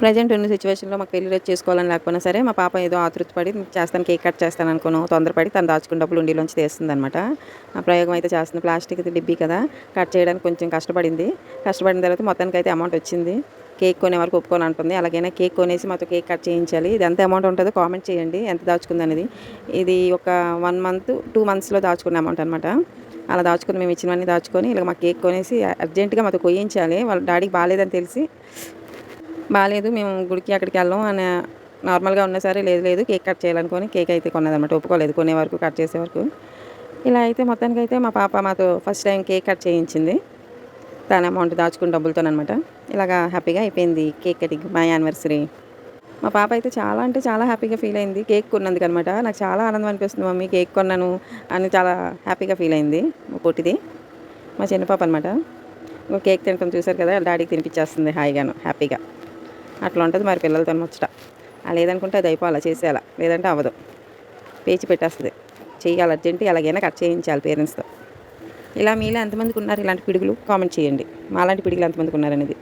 Present ఉన్న సిచ్యువేషన్లో మాకు పెళ్ళి రోజు చేసుకోవాలని లేకపోయినా సరే మా పాప ఏదో ఆతృతపడి చేస్తాను కేక్ కట్ చేస్తాను అనుకోను తొందరపడి తను దాచుకున్న డబ్బులు ఉండిలోంచి తీస్తుంది అనమాట ఆ ప్రయోగం అయితే చేస్తుంది. ప్లాస్టిక్ డిబ్బీ కదా కట్ చేయడానికి కొంచెం కష్టపడింది. కష్టపడిన తర్వాత మొత్తానికి అయితే అమౌంట్ వచ్చింది. కేక్ కొనే వరకు ఒప్పుకొని అంటుంది. అలాగైనా కేక్ కొనేసి మాతో కేక్ కట్ చేయించాలి. ఇది ఎంత అమౌంట్ ఉంటుందో కామెంట్ చేయండి. ఎంత దాచుకుంది అనేది. ఇది ఒక వన్ మంత్ టూ మంత్స్లో దాచుకున్న అమౌంట్ అనమాట అలా దాచుకుని మేము ఇచ్చినవన్నీ దాచుకొని ఇలా మా కేక్ కొనేసి అర్జెంటుగా మాతో కొయ్యించాలి. వాళ్ళ డాడీకి బాగాలేదని తెలిసి బాగాలేదు మేము గుడికి అక్కడికి వెళ్ళాం. అని నార్మల్గా ఉన్నా సరే లేదు లేదు కేక్ కట్ చేయాలనుకొని కేక్ అయితే కొన్నదన్నమాట. ఒప్పుకోలేదు కొనే వరకు కట్ చేసే వరకు. ఇలా అయితే మొత్తానికి అయితే మా పాప మాతో ఫస్ట్ టైం కేక్ కట్ చేయించింది. తన అమౌంట్ దాచుకున్న డబ్బులతోనమాట ఇలాగా హ్యాపీగా అయిపోయింది కేక్ కటింగ్ మా యానివర్సరీ మా పాప అయితే చాలా అంటే చాలా హ్యాపీగా ఫీల్ అయింది. కేక్ కొన్నందుకు అనమాట నాకు చాలా ఆనందం అనిపిస్తుంది మమ్మీ కేక్ కొన్నాను అని చాలా హ్యాపీగా ఫీల్ అయింది మా పొట్టిది. మా చిన్న పాప అనమాట కేక్ తినటం చూసారు కదా డాడీకి తినిపించేస్తుంది హాయిగాను హ్యాపీగా. అట్లా ఉంటుంది మరి పిల్లలతో ముచ్చట. లేదనుకుంటే అది అయిపోవాలా చేసేయాలా? లేదంటే అవ్వదు. పేచి పెట్టేస్తుంది. చేయాలి అర్జెంట్ ఎలాగైనా కట్ చేయించాలి పేరెంట్స్తో. ఇలా మీలో ఎంతమందికి ఉన్నారు ఇలాంటి పిడుగులు? కామెంట్ చేయండి. మాలాంటి పిడుగులు ఎంతమందికి ఉన్నారనేది.